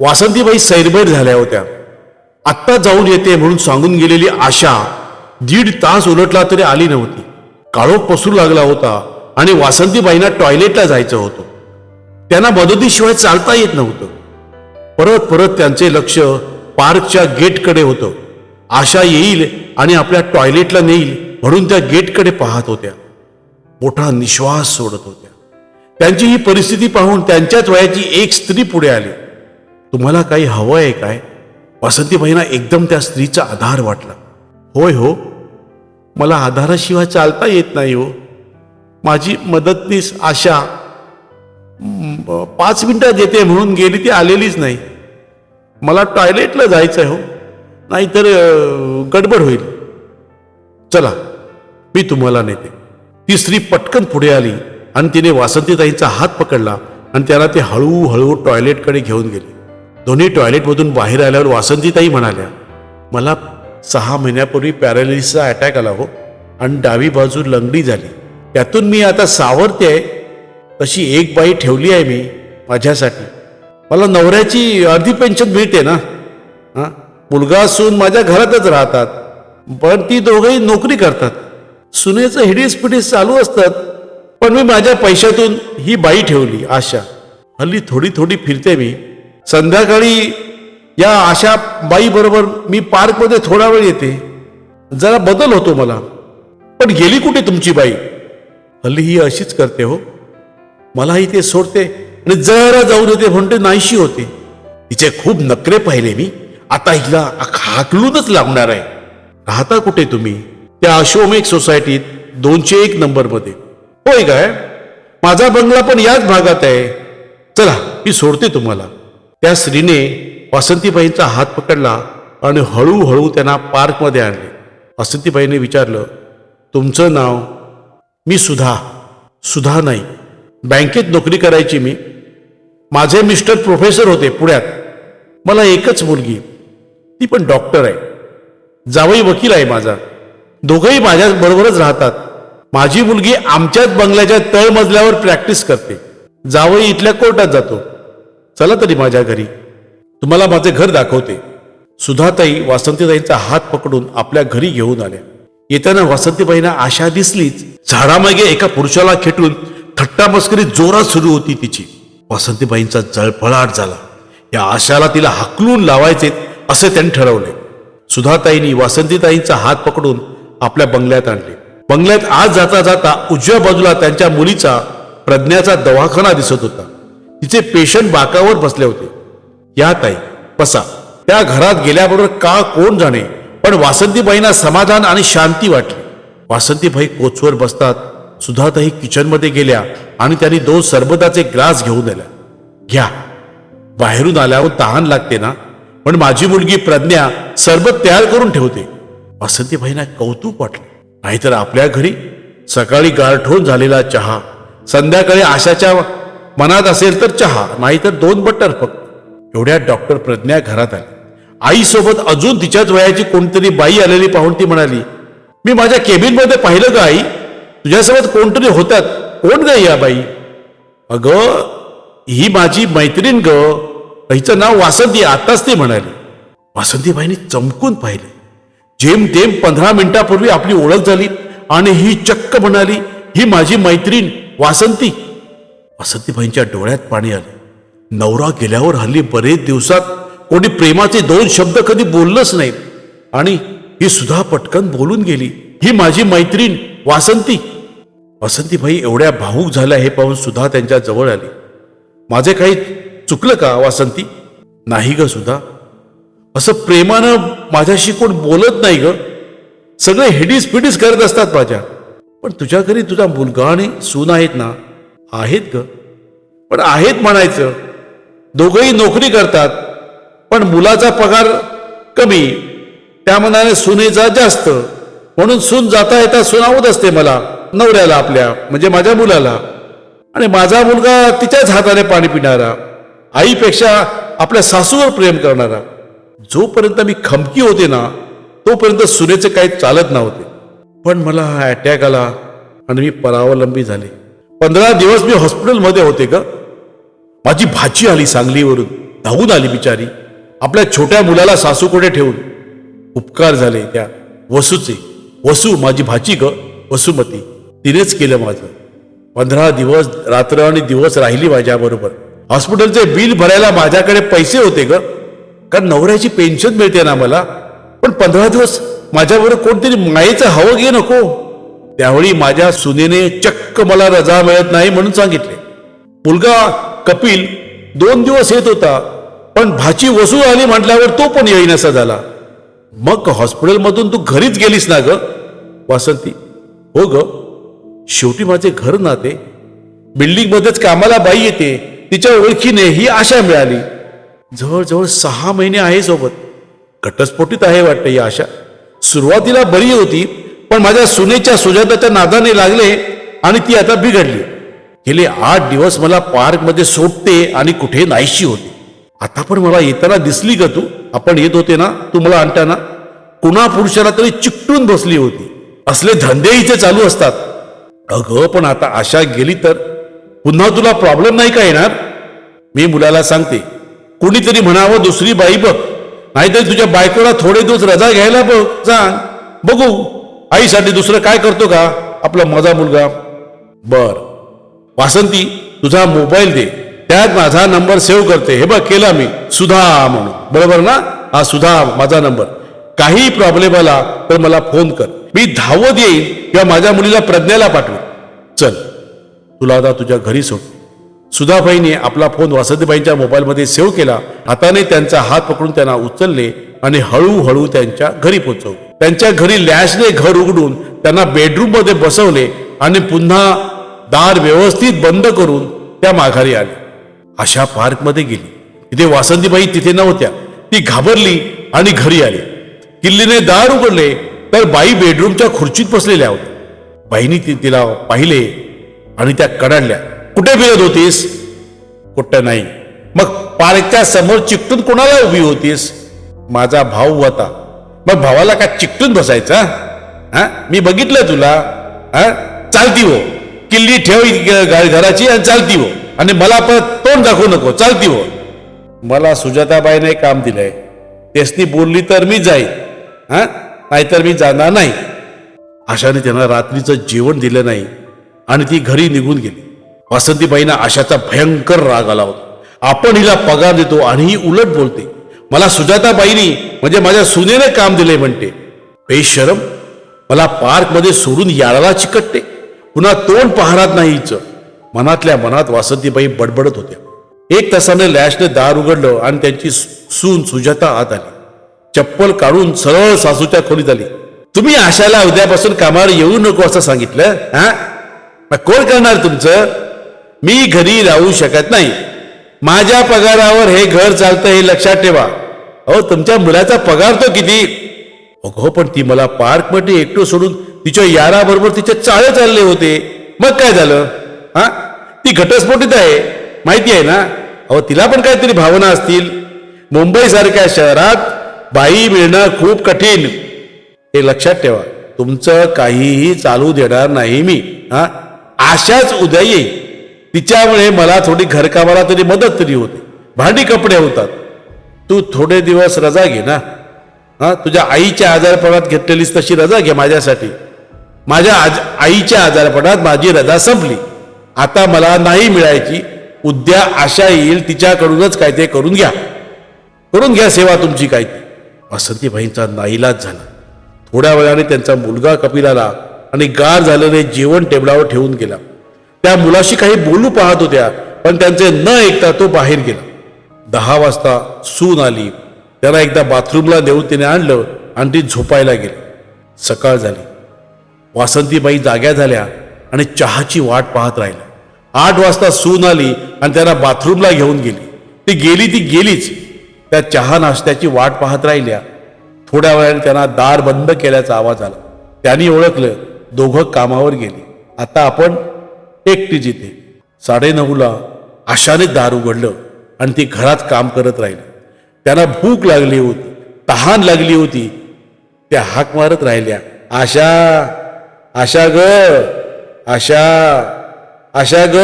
वासंतीबाई सैरभैर झाल्या होत्या. आत्ता जाऊन येते म्हणून सांगून गेलेली आशा दीड तास उलटला तरी आली नव्हती. काळोख पसरू लागला होता आणि वासंतीबाईंना टॉयलेटला जायचं होतं. त्यांना मदतीशिवाय चालता येत नव्हतं. परत परत त्यांचे लक्ष पार्कच्या गेटकडे होतं. आशा येईल आणि आपल्या टॉयलेटला नेईल म्हणून त्या गेटकडे पाहत होत्या. मोठा निश्वास सोडत होत्या. त्यांची ही परिस्थिती पाहून त्यांच्याच वयाची एक स्त्री पुढे आली. तुम्हाला काही हवं आहे काय? वासंतीबाईंना एकदम त्या स्त्रीचा आधार वाटला. होय हो मला आधाराशिवाय चालता येत नाही हो. माझी मदतनीस आशा पाच मिनटात येते म्हणून गेली ती आलेलीच नाही. मला टॉयलेटला जायचं आहे हो नाहीतर गडबड होईल. चला मी तुम्हाला नेते. ती स्त्री पटकन पुढे आली आणि तिने वासंतीताईंचा हात पकडला आणि त्याला ते हळूहळू टॉयलेटकडे घेऊन गेली. दोन्ही टॉयलेटमधून बाहेर आल्यावर वासंतीताई म्हणाल्या मला सहा महिन्यापूर्वी पॅरालिसिसचा अटॅक आला हो आणि डावी बाजू लंगडी झाली. त्यातून मी आता सावरते आहे. तशी एक बाई ठेवली आहे मी माझ्यासाठी. मला नवऱ्याची अर्धी पेन्शन मिळते ना? हां? मुलगा असून माझ्या घरातच राहतात पण ती दोघंही नोकरी करतात. सुनेचं हिडीस पिडीस चालू असतात पण मी माझ्या पैशातून ही बाई ठेवली आशा. हल्ली थोडी थोडी फिरते मी संध्याकाळी या अशा बाईबरोबर मी पार्कमध्ये थोडा वेळ येते. जरा बदल होतो मला. पण गेली कुठे तुमची बाई? हल्ली ही अशीच करते हो. मलाही ते सोडते आणि जरा जाऊन येते म्हणते नाहीशी होते. तिचे खूप नकरे पाहिले मी. आता हिला हाकलूनच लागणार आहे. राहता कुठे तुम्ही? त्या अशोमेक सोसायटीत दोनशे एक नंबरमध्ये. होय काय? माझा बंगला पण याच भागात आहे. चला मी सोडते तुम्हाला. त्या स्त्रीने वासंतीबाईंचा हात पकडला आणि हळूहळू त्यांना पार्कमध्ये आणले. वासंतीबाईने विचारलं तुमचं नाव? मी सुधा. सुधा नाही. बँकेत नोकरी करायची मी. माझे मिस्टर प्रोफेसर होते पुण्यात. मला एकच मुलगी. ती पण डॉक्टर आहे. जावई वकील आहे माझा. दोघंही माझ्या बरोबरच राहतात. माझी मुलगी आमच्याच बंगल्याच्या तळमजल्यावर प्रॅक्टिस करते. जावई इथल्या कोर्टात जातो. चला तरी माझ्या घरी. तुम्हाला माझे घर दाखवते. सुधाताई वासंतीताईंचा हात पकडून आपल्या घरी घेऊन आल्या. येताना वासंतीबाईंना आशा दिसलीच. झाडामागे एका पुरुषाला खेटून थट्टा मस्करी जोरात सुरू होती तिची. वासंतीबाईंचा जळफळाट झाला. या आशाला तिला हाकलून लावायचे असे त्यांनी ठरवले. सुधाताईंनी वासंतीताईंचा हात पकडून आपल्या बंगल्यात आणले. बंगल्यात आज जाता जाता उजव्या बाजूला त्यांच्या मुलीचा प्रज्ञाचा दवाखाना दिसत होता. तिचे पेशंट बाकावर बसले होते. या ताई बसा. त्या घरात गेल्याबरोबर का कोण जाणे? पण वासंतीबाईंना समाधान आणि शांती वाटली. वासंतीबाई कोचवर बसतात. सुधाताई किचनमध्ये गेल्या आणि त्यांनी दोन सरबताचे ग्लास घेऊन आल्या घ्या. बाहेरून आल्यावर तहान लागते ना? पण माझी मुलगी प्रज्ञा सरबत तयार करून ठेवते. वासंतीबाईंना कौतुक वाटले. नाहीतर आपल्या घरी सकाळी गारठोन झालेला चहा संध्याकाळी आशाच्या मनात असेल तर चहा नाहीतर दोन बटर फक्त. एवढ्या डॉक्टर प्रज्ञा घरात आली आईसोबत अजून तिच्याच वयाची कोणतरी बाई आलेली पाहून ती म्हणाली मी माझ्या केबिनमध्ये पाहिलं का आई. तुझ्यासोबत कोणतरी होतात. कोण ग या बाई? अगं ही माझी मैत्रीण ग. हिचं नाव वासंती आताच ती म्हणाली. वासंतीबाईंनी चमकून पाहिले. जेमतेम पंधरा मिनिटापूर्वी आपली ओळख झाली आणि ही चक्क म्हणाली ही माझी मैत्रीण वासंती. वासंतीबाईंच्या डोळ्यात पाणी आले. नवरा गेल्यावर हल्ली बरेच दिवसात कोणी प्रेमाचे दोन शब्द कधी बोललंच नाहीत आणि ही सुद्धा पटकन बोलून गेली. ही माझी मैत्रीण वासंती. वासंतीबाई एवढ्या भावूक झाल्या हे पाहून सुद्धा त्यांच्या जवळ आली. माझे काही चुकलं का वासंती? नाही ग सुद्धा असं प्रेमानं माझ्याशी कोण बोलत नाही ग. सगळे हिडीस फिडीस करत असतात माझ्या. पण तुझ्या घरी तुझा मुलगा आणि सून आहेत ना आहेत ग. पण आहेत म्हणायचं. दोघंही नोकरी करतात पण मुलाचा पगार कमी. त्या मनाने सुनेचा जास्त. म्हणून सून जाता येता सुनावत असते मला नवऱ्याला आपल्या म्हणजे माझ्या मुलाला. आणि माझा मुलगा तिच्याच हाताने पाणी पिणारा आईपेक्षा आपल्या सासूवर प्रेम करणारा. जोपर्यंत मी खमकी होते ना तोपर्यंत सुनेचे काही चालत नव्हते. पण मला अटॅक आला आणि मी परावलंबी झाले. पंधरा दिवस मी हॉस्पिटलमध्ये होते का माझी भाची आली सांगलीवरून धावून आली बिचारी. आपल्या छोट्या मुलाला सासूकडे ठेवून. उपकार झाले त्या. वसूचे. वसू माझी भाची ग. वसुमती. तिनेच केलं माझं. पंधरा दिवस रात्र आणि दिवस राहिली माझ्याबरोबर. हॉस्पिटलचे बिल भरायला माझ्याकडे पैसे होते ग. कारण नवऱ्याची पेन्शन मिळते ना मला. पण पंधरा दिवस माझ्याबरोबर कोणतरी मायेचं हवं घे नको. त्यावेळी माझ्या सुनेने चक्क मला रजा मिळत नाही म्हणून सांगितले. मुलगा कपिल दोन दिवस येत होता पण भाची वसूल आली म्हटल्यावर तो पण येईनासा झाला. मग हॉस्पिटलमधून तू घरीच गेलीस ना ग? वासंती. हो ग. शेवटी माझे घर नाते. ते बिल्डिंगमध्येच कामाला बाई येते तिच्या ओळखीने ही आशा मिळाली. जवळजवळ सहा महिने आहे सोबत. घटस्फोटीत आहे वाटतं ही आशा. सुरुवातीला बरी होती पण माझ्या सुनेच्या सुजाताच्या नादाने लागले आणि ती आता बिघडली. गेले आठ दिवस मला पार्कमध्ये सोडते आणि कुठे नाहीशी होती. आता पण मला येताना दिसली का तू? आपण येत होते ना तू मला आणताना? कुणा पुरुषाला तरी चिकटून बसली होती. असले धंदे इथे चालू असतात. अगं पण आता आशा गेली तर? पुन्हा तुला प्रॉब्लेम नाही का येणार? मी मुलाला सांगते कुणीतरी म्हणावं दुसरी बाई बघ. नाहीतरी तुझ्या बायकोला थोडे दिवस रजा घ्यायला बघ. सांग बघू. आईसाठी दुसरं काय करतो का? आपला माझा मुलगा. बर. वासंती तुझा मोबाईल दे. त्यात माझा नंबर सेव्ह करते. हे बघ केला मी. सुधा म्हणून. बरोबर ना? हा सुधा माझा नंबर. काही प्रॉब्लेम आला तर मला फोन कर. मी धावत येईल किंवा माझ्या मुलीला प्रज्ञाला पाठवेन. चल. तुला आता तुझ्या घरी सोड. सुधाबाईने आपला फोन वासंतीबाईंच्या मोबाईलमध्ये सेव्ह केला. हाताने त्यांचा हात पकडून त्यांना उचलले आणि हळूहळू त्यांच्या घरी पोहोचवले त्यांच्या घरी लॅशने घर उघडून त्यांना बेडरूममध्ये बसवले आणि पुन्हा दार व्यवस्थित बंद करून त्या माघारी आल्या अशा पार्कमध्ये गेली. तिथे वासंतीबाई तिथे नव्हत्या. ती घाबरली आणि घरी आली. किल्लीने दार उघडले तर बाई बेडरूमच्या खुर्चीत बसलेल्या होत्या. बाईनी ती तिला पाहिले आणि त्या कडाडल्या कुठे फिरत होतीस? कुठं नाही. मग पार्कच्या समोर चिकटून कोणाला उभी होतीस? माझा भाऊ होता. मग भावाला का चिकटून बसायचा हा? मी बघितलं तुला हा? चालती हो किल्ली ठेव ग- घराची आणि चालती हो आणि मला परत तोंड दाखवू नको चालती हो मला सुजाताबाईने काम दिलंय. तेसनी बोलली तर मी जाईन हा? नाहीतर मी जाणार नाही. आशाने त्यांना रात्रीचं जेवण दिलं नाही आणि ती घरी निघून गेली. वासंतीबाईंना आशाचा भयंकर राग आला होता. आपण हिला पगार देतो आणि ही उलट बोलते. मला सुजाताबाईनी म्हणजे माझ्या सुनेने काम दिले म्हणते. बेशरम मला पार्कमध्ये सोडून याळाला चिकटते. पुन्हा तोंड पाहणार नाही मनातल्या मनात वासंतीबाई बडबडत होत्या. एक तासाने लॅशने दार उघडलं आणि त्यांची सून सुजाता आत आली. चप्पल काढून सरळ सासूच्या खोलीत आली. तुम्ही आशाला उद्यापासून कामावर येऊ नको असं सांगितलं हा? कोण करणार तुमचं? मी घरी राहू शकत नाही. माझ्या पगारावर हे घर चालतं हे लक्षात ठेवा. अहो तुमच्या मुलाचा पगार तो किती? अगो हो, पण ती मला पार्कमध्ये सोडून तिच्या याराबरोबर तिचे चाळे चालले होते. मग काय झालं? हा? ती घटस्फोटीत आहे. माहिती आहे ना? अहो तिला पण काहीतरी भावना असतील. मुंबई सारख्या शहरात बाई मिळणं खूप कठीण. हे लक्षात ठेवा. तुमचं काहीही चालू देणार नाही मी. हा? आशाच उद्या येईल. तिच्यामुळे मला थोडी घरकामाला तरी मदत तरी होते. भांडी कपडे होतात. तू थोडे दिवस रजा घे ना. हा तुझ्या आईच्या आजारपणात घेतलेलीस तशी रजा घे माझ्यासाठी. माझ्या आज आईच्या आजारपणात माझी रजा संपली. आता मला नाही मिळायची. उद्या आशा येईल तिच्याकडूनच काय ते करून घ्या. करून घ्या सेवा तुमची काय ती. वासंतीबाईंचा नाईलाज झाला. थोड्या वेळाने त्यांचा मुलगा कपिल आला आणि गार झालेले जेवण टेबलावर ठेवून गेला. त्या मुलाशी काही बोलू पाहत होत्या पण त्यांचे न ऐकता तो बाहेर गेला. दहा वाजता सून आली. त्याला एकदा बाथरूमला नेऊन तिने आणलं आणि ती झोपायला गेली. सकाळ झाली. वासंतीबाई जाग्या झाल्या आणि चहाची वाट पाहत राहिल्या. आठ वाजता सून आली आणि त्यांना बाथरूमला घेऊन गेली. ती गेली ती गेलीच. त्या चहा नाश्त्याची वाट पाहत राहिल्या. थोड्या वेळाने त्यांना दार बंद केल्याचा आवाज आला. त्यांनी ओळखलं दोघं कामावर गेली. आता आपण एकटी जिथे साडेनऊला आशाने दार उघडलं आणि ती घरात काम करत राहिली. त्यांना भूक लागली होती तहान लागली होती. त्या हाक मारत राहिल्या आशा आशा ग आशा आशा ग.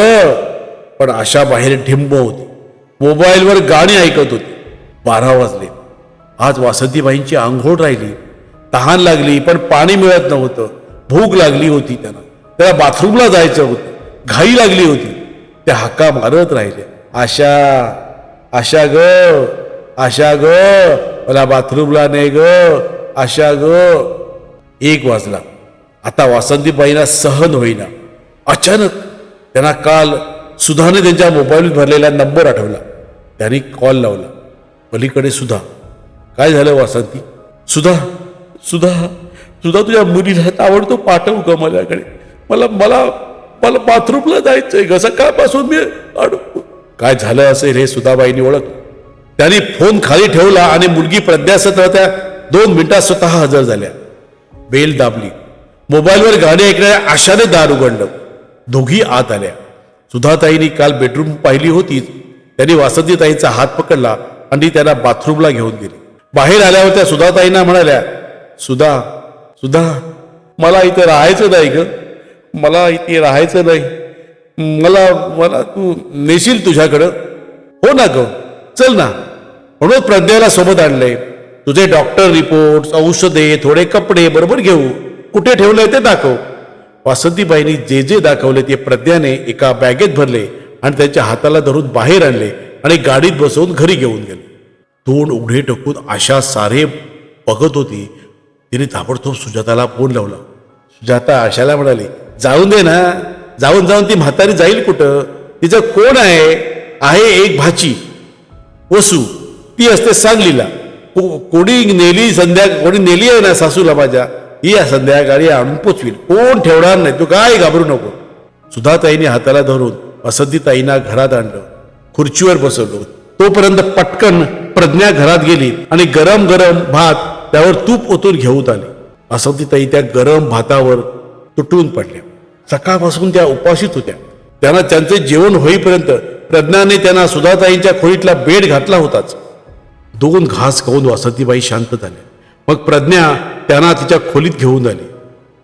पण आशा बाहेर ढिंब होती. मोबाईलवर गाणी ऐकत होती. बारा वाजले. आज वासंतीबाईंची आंघोळ राहिली. तहान लागली पण पाणी मिळत नव्हतं. भूक लागली होती त्यांना. त्याला बाथरूमला जायचं होतं. घाई लागली होती. त्या हाका मारत राहिल्या आशा आशा ग आशा ग मला बाथरूमला नाही ग आशा ग. एक वाजला. आता वासंतीबाईंना सहन होईना. अचानक त्यांना काल सुधाने त्यांच्या मोबाईलवर भरलेला नंबर आठवला. त्यांनी कॉल लावला. पलीकडे सुधा. काय झालं वासंती? सुधा सुधा सुधा तुझ्या मुलीला आवडतो पाठवू का माझ्याकडे. मला मला मला बाथरूमला जायचंय. ग सकाळपासून मी काय झालं असेल हे सुधाबाईंनी ओळख. त्यांनी फोन खाली ठेवला आणि मुलगी प्रज्ञासत्र त्या दोन मिनिटात स्वतः हजर झाल्या. बेल दाबली. मोबाईलवर गाणी ऐकणाऱ्या आशाने दार उघडलं. दोघी आत आल्या. सुधाताईंनी काल बेडरूम पाहिली होतीच. त्यांनी वासंतीताईंचा हात पकडला आणि त्यांना बाथरूमला घेऊन गेली. बाहेर आल्यावर त्या सुधाताईंना म्हणाल्या सुधा सुधा मला इथं राहायचं नाही ग. मला इथे राहायचं नाही. मला मला तू नेशील तुझ्याकडं? हो ना ग. चल ना. म्हणून प्रज्ञाला सोबत आणलंय. तुझे डॉक्टर रिपोर्ट औषधे थोडे कपडे बरोबर घेऊ. कुठे ठेवलंय ते दाखव. वासंतीबाईंनी जे जे दाखवले ते प्रज्ञाने एका बॅगेत भरले आणि त्यांच्या हाताला धरून बाहेर आणले आणि गाडीत बसवून घरी घेऊन गेले. तोंड उघडे टकून आशा सारे बघत होती. तिने ताबडतोब सुजाताला फोन लावला. सुजाता आशाला म्हणाली जाऊन दे ना. जाऊन जाऊन ती म्हातारी जाईल कुठं? तिचं कोण आहे? आहे एक भाची. वसू. ती असते सांगलीला. को- कोणी नेली संध्या कोणी नेली आहे ना सासूला माझ्या? ही या संध्याकाळी आणून पोचवील कोण ठेवणार नाही. तू काय घाबरू नको. सुधाताईने हाताला धरून वसंतीताईंना घरात आणलं. खुर्चीवर बसवलं. तोपर्यंत पटकन प्रज्ञा घरात गेली आणि गरम गरम भात त्यावर तूप ओतून घेऊन आली. वसंतीताई त्या गरम भातावर तुटून पडल्या. सकाळपासून त्या उपाशीत होत्या. त्यांना त्यांचे जेवण होईपर्यंत प्रज्ञाने त्यांना सुधाताईंच्या खोलीतला बेड घातला होताच. दोन घास खाऊन वासंतीबाई शांत झाल्या. मग प्रज्ञा त्यांना तिच्या खोलीत घेऊन आली.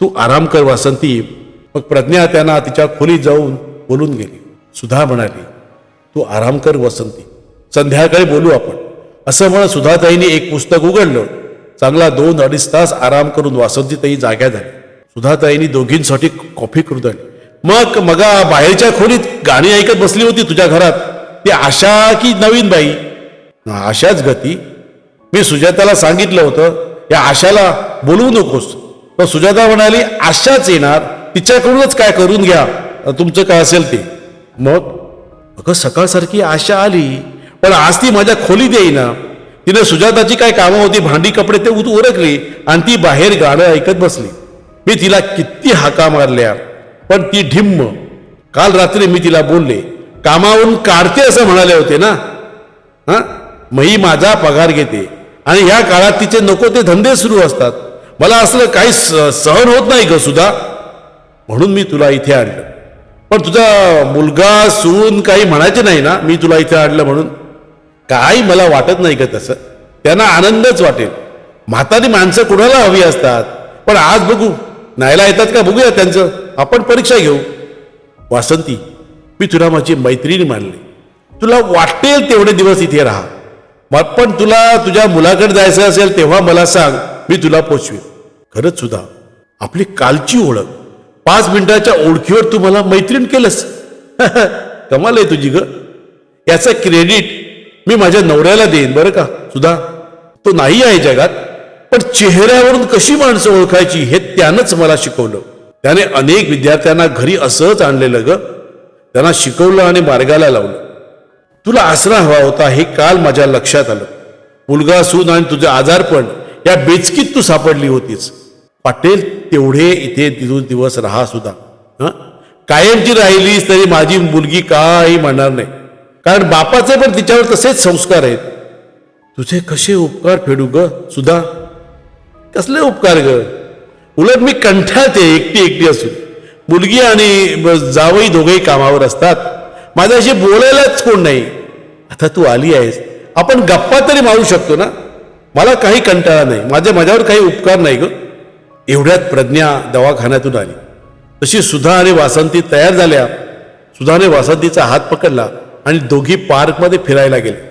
तू आराम कर वासंती. मग प्रज्ञा त्यांना तिच्या खोलीत जाऊन बोलून गेली. सुधा म्हणाली तू आराम कर वसंती. संध्याकाळी बोलू आपण. असं म्हणत सुधाताईने एक पुस्तक उघडलं. चांगला दोन अडीच तास आराम करून वासंतीताई जाग्या झाल्या. सुधाताईनी दोघींसाठी कॉफी करून आली मग मगा बाहेरच्या खोलीत गाणी ऐकत बसली होती तुझ्या घरात. ती आशा की नवीन बाई? आशाच गती. मी सुजाताला सांगितलं होतं या आशाला बोलवू नकोस. पण सुजाता म्हणाली आशाच येणार तिच्याकडूनच काय करून घ्या. तुमचं काय असेल ते. मग अगं सकाळसारखी आशा आली पण आज ती माझ्या खोलीत येईना. तिने सुजाताची काय कामं होती भांडी कपडे ते उत उरकली आणि ती बाहेर गाणं ऐकत बसली. मी तिला किती हाका मारल्या पण ती ढिम्म. काल रात्री मी तिला बोलले कामावरून काढते असं म्हणाले होते ना? हा? मही माझा पगार घेते. आणि ह्या काळात तिचे नको ते धंदे सुरू असतात. मला असलं काही स- सहन होत नाही ग सुद्धा म्हणून मी तुला इथे आणलं. पण तुझा मुलगा सून काही म्हणायचे नाही ना? मी तुला इथे आणलं म्हणून. काही मला वाटत नाही ग तसं. त्यांना आनंदच वाटेल. म्हातारी माणसं कुणाला हवी असतात? पण आज बघू न्यायला येतात का? बघूया त्यांचं. आपण परीक्षा घेऊ. वासंती मी तुला माझी मैत्रिणी मानली. तुला वाटेल तेवढे दिवस इथे राहा. मग पण तुला तुझ्या मुलाकडे जायचं असेल तेव्हा मला सांग मी तुला पोचवेन. खरंच सुद्धा आपली कालची ओळख. पाच मिनिटाच्या ओळखीवर तू मला मैत्रीण केलंस. कमाल आहे तुझी ग. याचं क्रेडिट मी माझ्या नवऱ्याला देईन बरं का? सुद्धा तो नाही आहे जगात. पण चेहऱ्यावरून कशी माणसं ओळखायची हे त्यानंच मला शिकवलं. त्याने अनेक विद्यार्थ्यांना घरी असंच आणलेलं ग. त्यांना शिकवलं आणि मार्गाला लावलं. तुला आसरा हवा होता हे काल माझ्या लक्षात आलं. मुलगा सून आणि तुझं आजारपण या बेचकीत तू सापडली होतीस. पाटेल तेवढे इथे दिवस दिवस राहा सुद्धा. हं? कायमची राहिलीस तरी माझी मुलगी काही म्हणणार नाही. कारण बापाचे पण तिच्यावर तसेच संस्कार आहेत. तुझे कसे उपकार फेडू ग सुधा? कसले उपकार ग? उलट मी कंठाळते एकटी एकटी असून. मुलगी आणि जावई दोघेही कामावर असतात. माझ्याशी बोलायलाच कोण नाही. आता तू आली आहेस. आपण गप्पा तरी मारू शकतो ना? मला काही कंटाळा नाही. माझ्या माझ्यावर काही उपकार नाही ग. एवढ्यात प्रज्ञा दवाखान्यातून आली. तशी सुधा आणि वासंती तयार झाल्या. सुधाने वासंतीचा हात पकडला आणि दोघी पार्कमध्ये फिरायला गेले.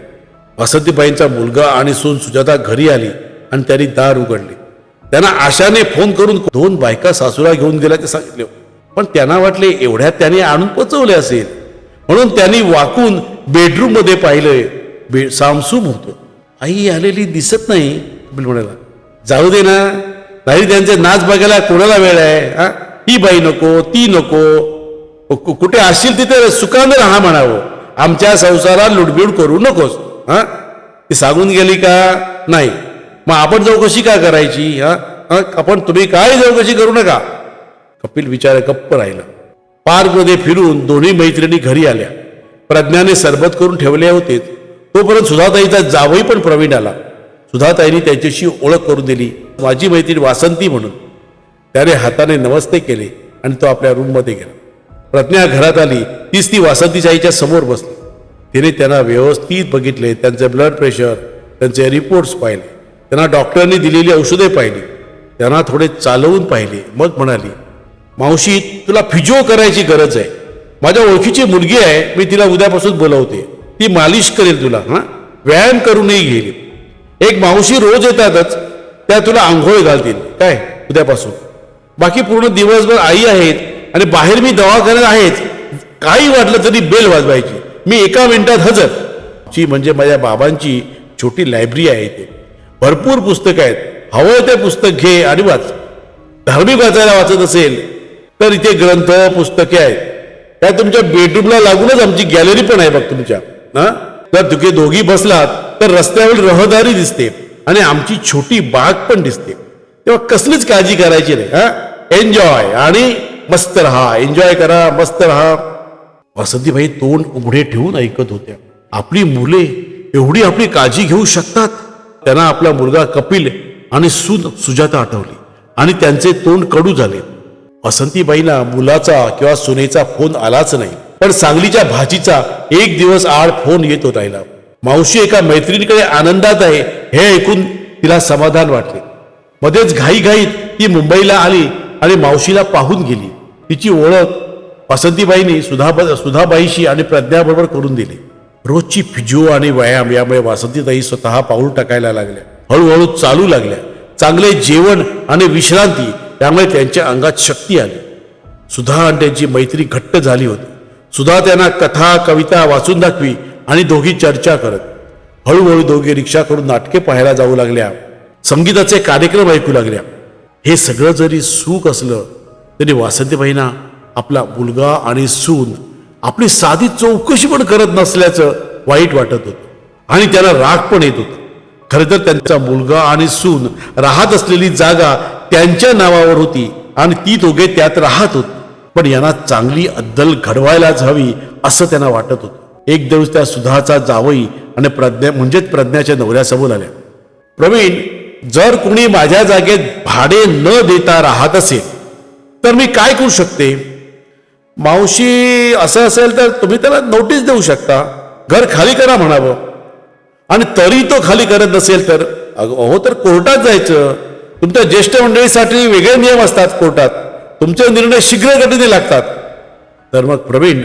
वासंतीबाईंचा मुलगा आणि सून सुजाता घरी आली आणि त्यांनी दार उघडले. त्यांना आशाने फोन करून दोन बायका सासूला घेऊन गेल्याचे सांगितले. पण त्यांना वाटले एवढ्यात त्यांनी आणून पोचवले असेल. म्हणून त्यांनी वाकून बेडरूममध्ये पाहिलंय. बे सामसूम होतो. आई आलेली दिसत नाही म्हणाला. जाऊ दे ना. नाही त्यांचे नाच बघायला कोणाला वेळ आहे हा? ही बाई नको ती नको. कुठे असशील तिथे सुखानं राहा म्हणावं. आमच्या संसारात लुडबिड करू नकोस हा? ती सांगून गेली का? नाही. मग आपण चौकशी का करायची हां? आपण तुम्ही काय चौकशी करू नका. कपिल विचार गप्प राहिला. पार्कमध्ये फिरून दोन्ही मैत्रिणी घरी आल्या. प्रज्ञाने सरबत करून ठेवले होते. तोपर्यंत सुधाताईचा जावई पण प्रवीण आला. सुधाताईने त्यांच्याशी ओळख करून दिली. माझी मैत्रीण वासंती म्हणून. त्याने हाताने नमस्ते केले आणि तो आपल्या रूममध्ये गेला. प्रज्ञा घरात आली. तीच ती वासंतीच्या आईच्या समोर बसली. तिने त्यांना व्यवस्थित बघितले. त्यांचे ब्लड प्रेशर त्यांचे रिपोर्ट्स पाहिले. त्यांना डॉक्टरांनी दिलेली औषधे पाहिली. त्यांना थोडे चालवून पाहिले. मग म्हणाली मावशी तुला फिजिओ करायची गरज आहे. माझ्या ओळखीची मुलगी आहे मी तिला उद्यापासून बोलवते. ती मालिश करेल तुला. हां? व्यायाम करूनही घेईल एक मावशी रोज येतातच त्या तुला आंघोळ घालतील. काय? उद्यापासून. बाकी पूर्ण दिवसभर आई आहेत आणि बाहेर मी दवाखान्यात आहेच काही वाटलं तरी बेल वाजवायची. मी एका मिनिटात हजर. ची म्हणजे माझ्या बाबांची छोटी लायब्ररी आहे ते भरपूर पुस्तकं आहेत. हवं ते पुस्तक घे आणि वाच. धार्मिक वाचायला वाचत असेल तर इथे ग्रंथ पुस्तके आहेत. त्या तुमच्या बेडरूमला लागूनच आमची गॅलरी पण आहे बघ तुमच्या. हा? तर तुम्ही दोघी बसलात तर रस्त्यावर रहदारी दिसते आणि आमची छोटी बाग पण दिसते. तेव्हा कसलीच काळजी करायची नाही हा? एन्जॉय आणि मस्त राहा. एन्जॉय करा मस्त राहा. वसंतीबाई तोंड उघडे ठेवून ऐकत होत्या. आपली मुले एवढी आपली काळजी घेऊ शकतात? त्यांना आपला मुलगा कपिल आणि सून सुजाता आठवली आणि त्यांचे तोंड कडू झाले. वसंतीबाईला मुलाचा किंवा सुनेचा फोन आलाच नाही. पण सांगलीच्या भाजीचा एक दिवस आड फोन येतो राहिला मावशी एका मैत्रिणीकडे आनंदात आहे हे ऐकून तिला समाधान वाटले. मध्येच घाईघाईत ती मुंबईला आली आणि मावशीला पाहून गेली. तिची ओळख वसंतीबाईंनी सुधा सुधाबाईशी आणि प्रज्ञाबरोबर करून दिली. रोजची फिजिओ आणि व्यायाम यामुळे वासंतीताई स्वतः पाऊल टाकायला लागल्या. हळूहळू चालू लागल्या. चांगले जेवण आणि विश्रांती त्यामुळे त्यांच्या अंगात शक्ती आली. सुधा आणि त्यांची मैत्री घट्ट झाली होती. सुधा त्यांना कथा कविता वाचून दाखवी आणि दोघी चर्चा करत. हळूहळू दोघी रिक्षा करून नाटके पाहायला जाऊ लागल्या. संगीताचे कार्यक्रम ऐकू लागल्या. हे सगळं जरी सुख असलं तरी वासंतीबाईंना आपला मुलगा आणि सून आपली साधी चौकशी पण करत नसल्याचं वाईट वाटत होतं. आणि त्याला राग पण येत होता. खरं तर त्यांचा मुलगा आणि सून राहत असलेली जागा त्यांच्या नावावर होती आणि ती दोघे त्यात राहत होती. पण यांना चांगली अद्दल घडवायलाच हवी असं त्यांना वाटत होतं. एक दिवस त्या सुधाचा जावई आणि प्रज्ञा म्हणजेच प्रज्ञाच्या नवऱ्यासमोर आल्या. प्रवीण जर कुणी माझ्या जागेत भाडे न देता राहत असेल तर मी काय करू शकते? मावशी असं असेल तर तुम्ही त्याला नोटीस देऊ शकता. घर खाली करा म्हणावं. आणि तरी तो खाली करत नसेल तर अहो तर कोर्टात जायचं. तुमच्या ज्येष्ठ मंडळीसाठी वेगळे नियम असतात कोर्टात. तुमचे निर्णय शीघ्र गतीने लागतात. तर मग प्रवीण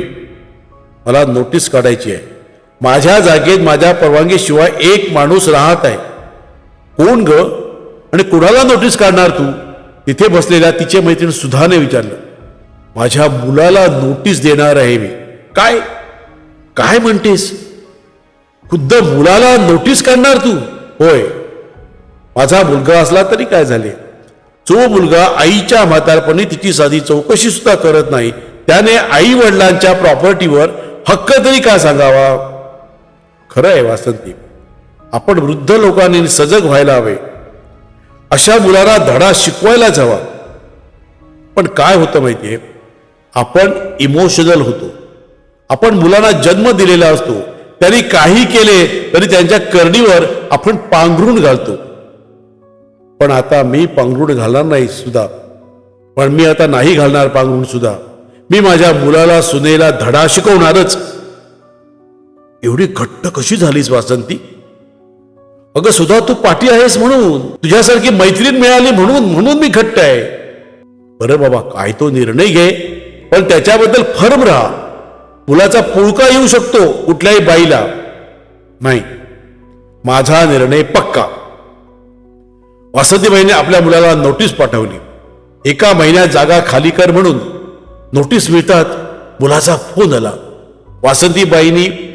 मला नोटीस काढायची आहे. माझ्या जागेत माझ्या परवानगीशिवाय एक माणूस राहत आहे. कोण ग? आणि कुणाला नोटीस काढणार तू? तिथे बसलेल्या तिचे मैत्रीण सुधाने विचारलं. माझ्या मुलाला नोटीस देणार आहे मी. काय? काय म्हणतेस? खुद्द मुलाला नोटीस काढणार तू? होय. माझा मुलगा असला तरी काय झाले? जो मुलगा आईच्या म्हातारपणी तिची साधी चौकशी सुद्धा करत नाही त्याने आई वडिलांच्या प्रॉपर्टीवर हक्क तरी का सांगावा? खरं आहे वासंती. आपण वृद्ध लोकांनी सजग व्हायला हवे. अशा मुलाला धडा शिकवायलाच हवा. पण काय होतं माहितीये? आपण इमोशनल होतो. आपण मुलांना जन्म दिलेला असतो. त्यांनी काही केले तरी त्यांच्या करणीवर आपण पांघरून घालतो. पण आता मी पांघरूण घालणार नाही सुद्धा. पण मी आता नाही घालणार पांघरून सुद्धा. मी माझ्या मुलाला सुनेला धडा शिकवणारच. एवढी घट्ट कशी झालीस वासंती? अगं सुद्धा तू पाठी आहेस म्हणून. तुझ्यासारखी मैत्रीण मिळाली म्हणून म्हणून मी घट्ट आहे. बरं बाबा काय तो निर्णय घे. पण त्याच्याबद्दल फर्म राहा. मुलाचा पुळका येऊ शकतो कुठल्याही बाईला. नाही. माझा निर्णय पक्का. वासंतीबाईने आपल्या मुलाला नोटीस पाठवली. एका महिन्यात जागा खाली कर म्हणून नोटीस मिळतात मुलाचा फोन आला. वासंतीबाईंनी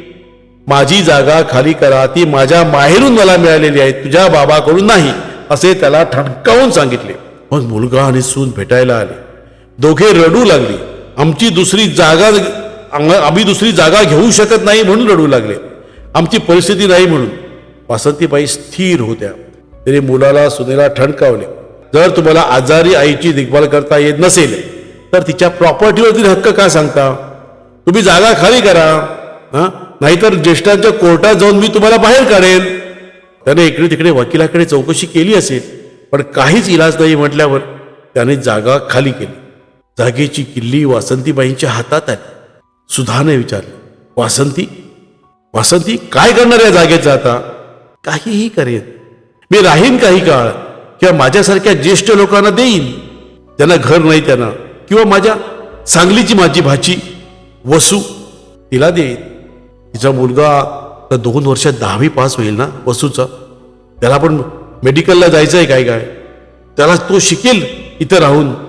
माझी जागा खाली करा ती माझ्या माहेरून मला मिळालेली आहे तुझ्या बाबाकडून नाही असे त्याला ठणकावून सांगितले. मग मुलगा आणि सून भेटायला आले. दोघे रडू लागली. आमची दुसरी जागा आम्ही दुसरी जागा घेऊ शकत नाही म्हणून रडू लागले. आमची परिस्थिती नाही म्हणून. वासंतीबाई स्थिर होत्या. तरी मुलाला सुनेला ठणकावले. जर तुम्हाला आजारी आईची देखभाल करता येत नसेल तर तिच्या प्रॉपर्टीवरती हक्क का सांगता? तुम्ही जागा खाली करा हां? नाहीतर ज्येष्ठांच्या कोर्टात जाऊन मी तुम्हाला बाहेर काढेन त्याने इकडे तिकडे वकिलाकडे चौकशी केली असेल पण काहीच इलाज नाही म्हटल्यावर त्याने जागा खाली केली. जागेची किल्ली वासंतीबाईंच्या हातात आली. सुधाने विचारले वासंती वासंती काय करणार या जागेचं आता काहीही करेन. मी राहीन काही काळ किंवा माझ्यासारख्या ज्येष्ठ लोकांना देईन. त्यांना घर नाही त्यांना किंवा माझ्या सांगलीची माझी भाची वसू तिला देईन. तिचा मुलगा आता दोन वर्षात दहावी पास होईल ना वसूचा. त्याला पण मेडिकलला जायचं आहे काय काय. त्याला तो शिकेल इथं राहून.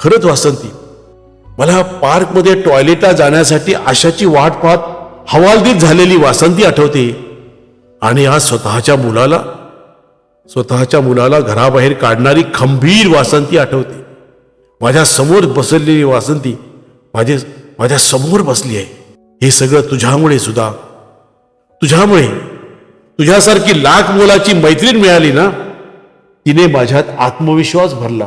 खरंच वासंती मला पार्कमध्ये टॉयलेटला जाण्यासाठी आशाची वाट पाहत हवालदिल झालेली वासंती आठवते. आणि आज स्वतःच्या मुलाला स्वतःच्या मुलाला घराबाहेर काढणारी खंबीर वासंती आठवते. माझ्यासमोर बसलेली वासंती माझे माझ्यासमोर बसली आहे. हे सगळं तुझ्यामुळे सुद्धा तुझ्यामुळे. तुझ्यासारखी लाख मोलाची मैत्रीण मिळाली ना? तिने माझ्यात आत्मविश्वास भरला.